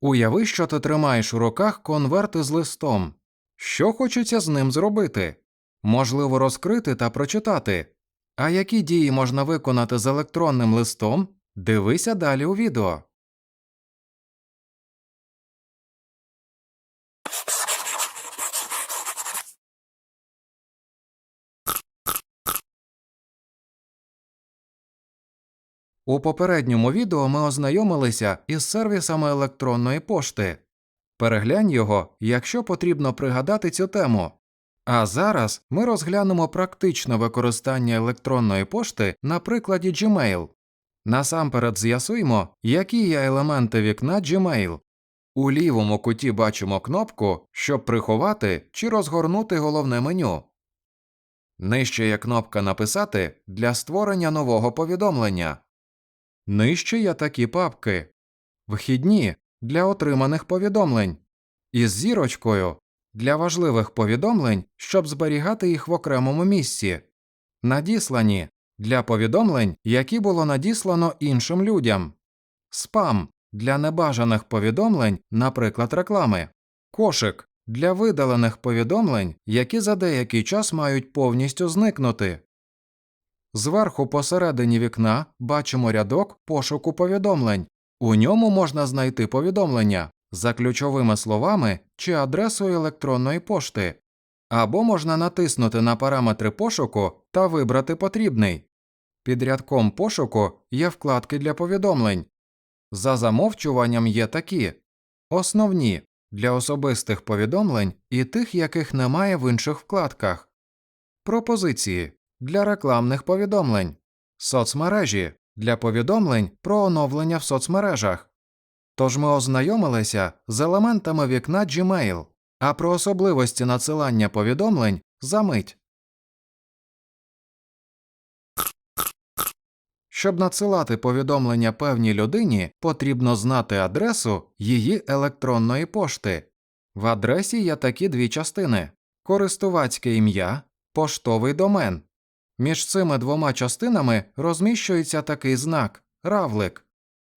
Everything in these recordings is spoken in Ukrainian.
Уяви, що ти тримаєш у руках конверт із листом. Що хочеться з ним зробити? Можливо, розкрити та прочитати. А які дії можна виконати з електронним листом? Дивися далі у відео. У попередньому відео ми ознайомилися із сервісами електронної пошти. Переглянь його, якщо потрібно пригадати цю тему. А зараз ми розглянемо практичне використання електронної пошти на прикладі Gmail. Насамперед з'ясуємо, які є елементи вікна Gmail. У лівому куті бачимо кнопку, щоб приховати чи розгорнути головне меню. Нижче є кнопка Написати для створення нового повідомлення. Нижче є такі папки. Вхідні для отриманих повідомлень. Із зірочкою для важливих повідомлень, щоб зберігати їх в окремому місці, надіслані для повідомлень, які було надіслано іншим людям, спам для небажаних повідомлень, наприклад, реклами, кошик для видалених повідомлень, які за деякий час мають повністю зникнути. Зверху посередині вікна бачимо рядок пошуку повідомлень. У ньому можна знайти повідомлення за ключовими словами чи адресою електронної пошти, або можна натиснути на параметри пошуку та вибрати потрібний. Під рядком пошуку є вкладки для повідомлень. За замовчуванням є такі основні для особистих повідомлень і тих, яких немає в інших вкладках, пропозиції для рекламних повідомлень, соцмережі для повідомлень про оновлення в соцмережах. Тож ми ознайомилися з елементами вікна Gmail, а про особливості надсилання повідомлень за мить. Щоб надсилати повідомлення певній людині, потрібно знати адресу її електронної пошти. В адресі є такі дві частини користувацьке ім'я, поштовий домен. Між цими двома частинами розміщується такий знак равлик.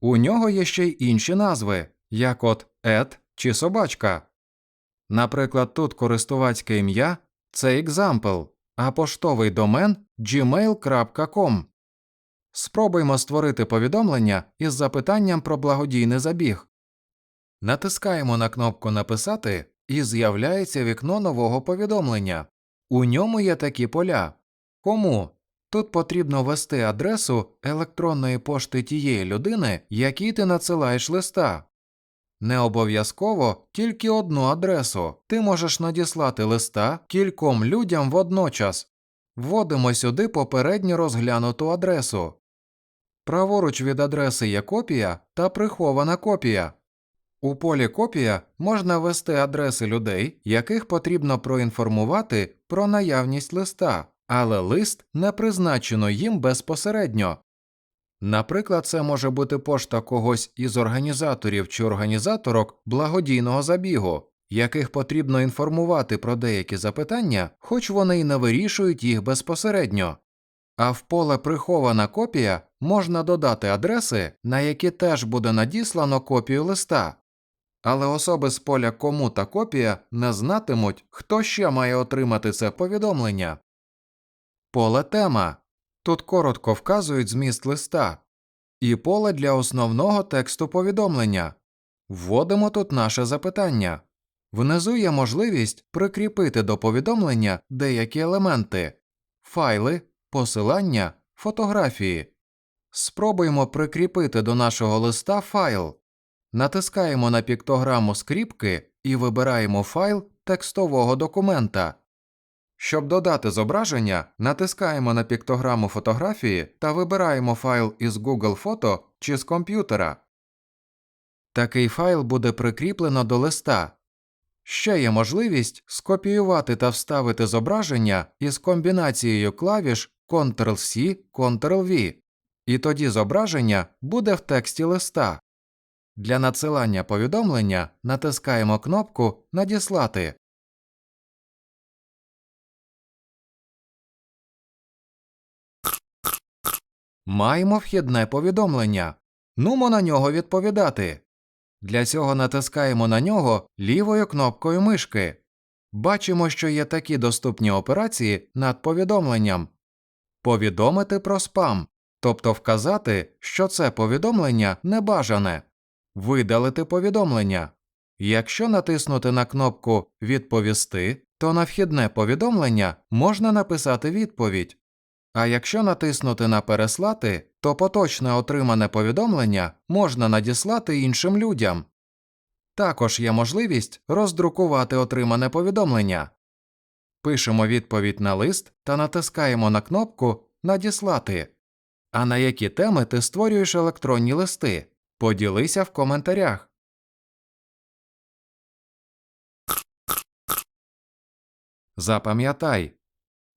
У нього є ще й інші назви, як от ет чи собачка. Наприклад, тут користувацьке ім'я це example, а поштовий домен gmail.com. Спробуймо створити повідомлення із запитанням про благодійний забіг. Натискаємо на кнопку Написати і з'являється вікно нового повідомлення. У ньому є такі поля. Кому? Тут потрібно ввести адресу електронної пошти тієї людини, якій ти надсилаєш листа. Не обов'язково тільки одну адресу. Ти можеш надіслати листа кільком людям водночас. Вводимо сюди попередньо розглянуту адресу. Праворуч від адреси є копія та прихована копія. У полі копія можна ввести адреси людей, яких потрібно проінформувати про наявність листа, але лист не призначено їм безпосередньо. Наприклад, це може бути пошта когось із організаторів чи організаторок благодійного забігу, яких потрібно інформувати про деякі запитання, хоч вони й не вирішують їх безпосередньо. А в поле прихована копія можна додати адреси, на які теж буде надіслано копію листа. Але особи з поля кому та копія не знатимуть, хто ще має отримати це повідомлення. Поле тема. Тут коротко вказують зміст листа. І поле для основного тексту повідомлення. Вводимо тут наше запитання. Внизу є можливість прикріпити до повідомлення деякі елементи файли, посилання, фотографії. Спробуємо прикріпити до нашого листа файл. Натискаємо на піктограму скріпки і вибираємо файл текстового документа. Щоб додати зображення, натискаємо на піктограму фотографії та вибираємо файл із Google Фото чи з комп'ютера. Такий файл буде прикріплено до листа. Ще є можливість скопіювати та вставити зображення із комбінацією клавіш Ctrl-C, Ctrl-V, і тоді зображення буде в тексті листа. Для надсилання повідомлення натискаємо кнопку Надіслати. Маємо вхідне повідомлення. Нумо на нього відповідати. Для цього натискаємо на нього лівою кнопкою мишки. Бачимо, що є такі доступні операції над повідомленням. Повідомити про спам, тобто вказати, що це повідомлення небажане, видалити повідомлення. Якщо натиснути на кнопку Відповісти, то на вхідне повідомлення можна написати відповідь. А якщо натиснути на Переслати, то поточне отримане повідомлення можна надіслати іншим людям. Також є можливість роздрукувати отримане повідомлення. Пишемо відповідь на лист та натискаємо на кнопку Надіслати. А на які теми ти створюєш електронні листи? Поділися в коментарях. Запам'ятай,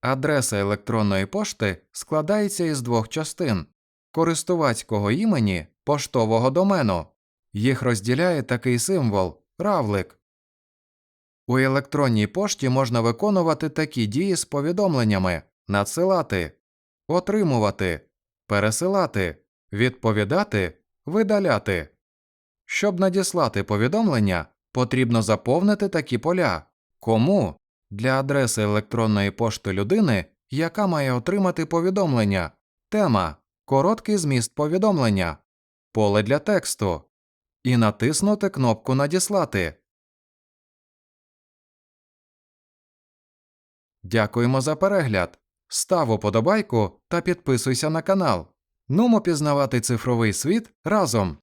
адреса електронної пошти складається із двох частин користувацького імені поштового домену. Їх розділяє такий символ равлик. У електронній пошті можна виконувати такі дії з повідомленнями надсилати, отримувати, пересилати, відповідати, видаляти. Щоб надіслати повідомлення, потрібно заповнити такі поля кому для адреси електронної пошти людини, яка має отримати повідомлення, тема, короткий зміст повідомлення, поле для тексту і натиснути кнопку Надіслати. Дякуємо за перегляд. Став уподобайку та підписуйся на канал. Нумо пізнавати цифровий світ разом.